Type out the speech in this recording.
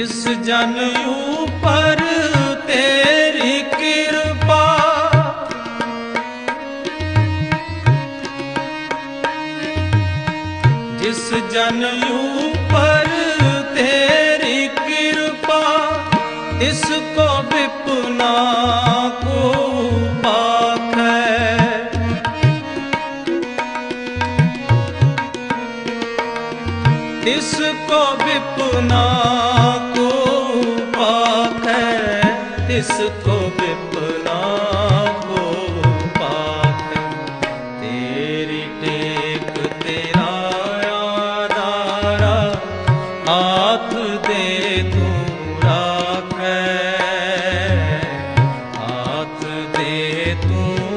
ਜਿਸ ਜਨ ਉਪਰ ਤੇਰੀ ਕਿਰਪਾ। ਜਿਸ ਜਨ ਉਪਰ ਤੇਰੀ ਕਿਰਪਾ, ਇਸ ਕੋ ਵਿਪਨਾ ਕੋ ਪਾਖੈ ਤਿਸ ਕੋ ਵਿਪਨਾ जिसको विपना को पात तेरी टेक तेरा आधारा हाथ दे तू राख हाथ दे तू